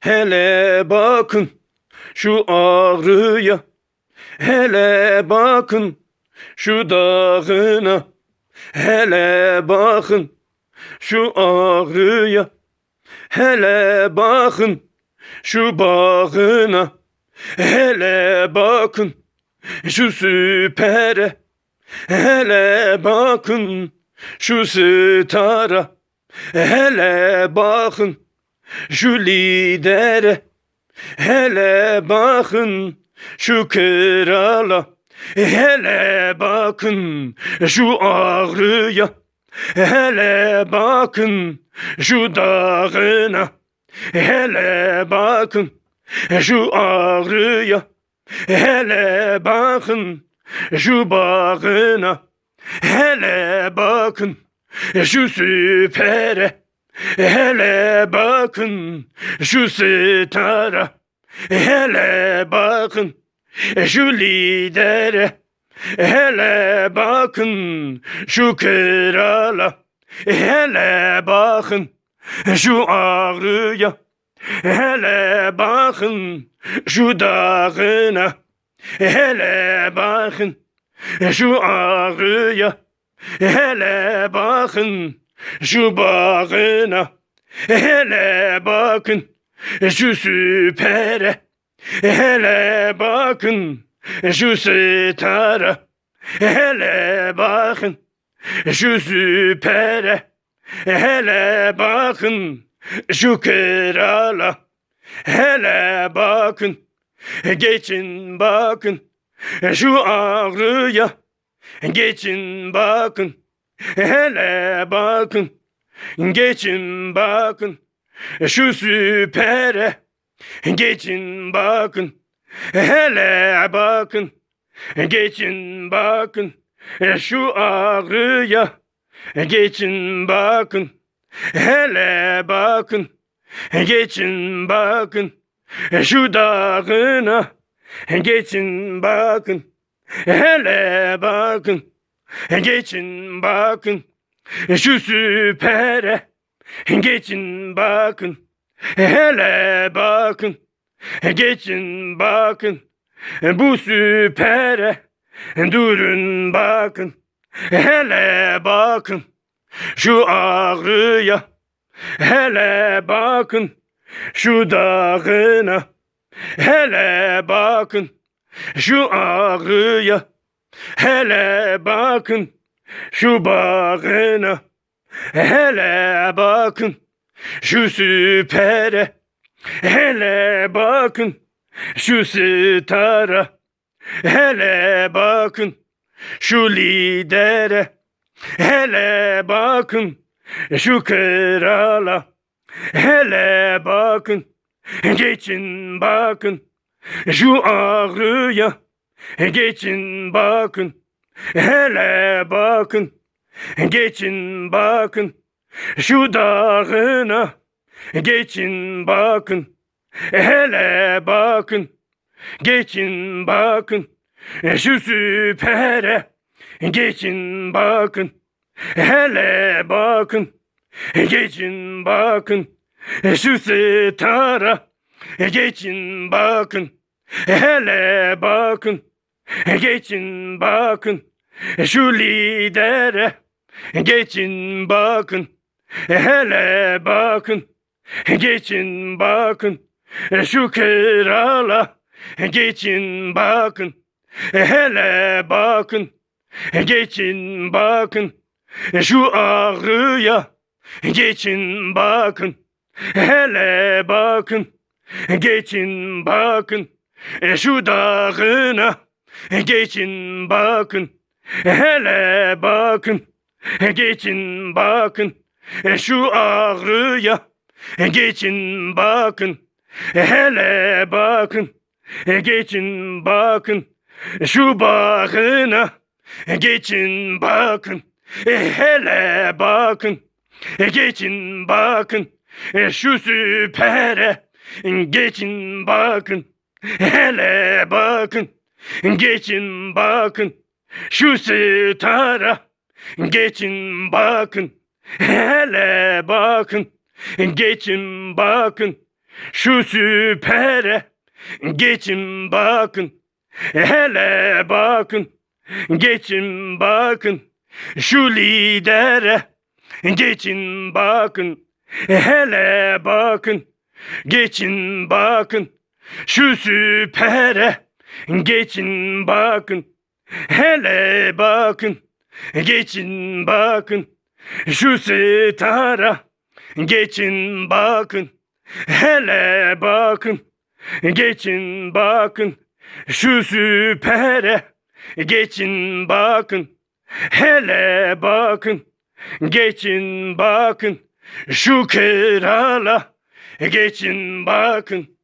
Hele bakın şu ağrıya. Hele bakın şu dağına. Hele bakın şu ağrıya. Hele bakın şu bağına. Hele bakın şu süpere. Hele bakın şu stara. Hele bakın şu lidere. Hele bakın şu krala. Hele bakın şu ağrıya. Hele bakın şu dağına. Hele bakın şu ağrıya. Hele bakın şu bağına. Hele bakın şu süpere. Hele bakın şu stara. Hele bakın şu lidere. Hele bakın şu krala. Hele bakın şu ağrıya. Hele bakın şu dağına. Hele bakın şu ağrıya. Hele bakın şu bağına. Hele bakın şu süpere. Hele bakın şu stara. Hele bakın şu süpere. Hele bakın şu krala. Hele bakın geçin bakın şu ağrıya. Geçin bakın hele bakın geçin bakın şu süpere. Geçin bakın hele bakın geçin bakın şu ağrıya. Geçin bakın hele bakın geçin bakın şu dağına. Geçin bakın hele bakın geçin bakın şu süpere. Geçin bakın hele bakın geçin bakın bu süpere. Durun bakın hele bakın şu ağrıya. Hele bakın şu dağına. Hele bakın şu ağrıya. Hele bakın şu bağına. Hele bakın şu süpere. Hele bakın şu stara. Hele bakın şu lidere. Hele bakın şu krala. Hele bakın geçin bakın şu ağrıya. Geçin bakın. Hele bakın. Geçin bakın. Şu dağına. Geçin bakın. Hele bakın. Geçin bakın. Şu süpere. Geçin bakın. Hele bakın. Geçin bakın. Şu stara. Geçin bakın. Hele bakın geçin bakın şu lidere. Geçin bakın hele bakın geçin bakın şu krala. Geçin bakın hele bakın geçin bakın şu ağrıya. Geçin bakın hele bakın geçin bakın şu dağına. Geçin bakın hele bakın geçin bakın şu ağrıya. Geçin bakın hele bakın geçin bakın şu bağına. Geçin bakın hele bakın geçin bakın şu süpere. Geçin bakın hele bakın geçin bakın şu stara. Geçin bakın hele bakın. Geçin bakın şu süpere. Geçin bakın hele bakın. Geçin bakın şu lidere. Geçin bakın hele bakın. Geçin bakın şu süpere geçin bakın hele bakın. Geçin bakın şu stara geçin bakın hele bakın. Geçin bakın şu süpere. Geçin bakın hele bakın. Geçin bakın şu krala geçin bakın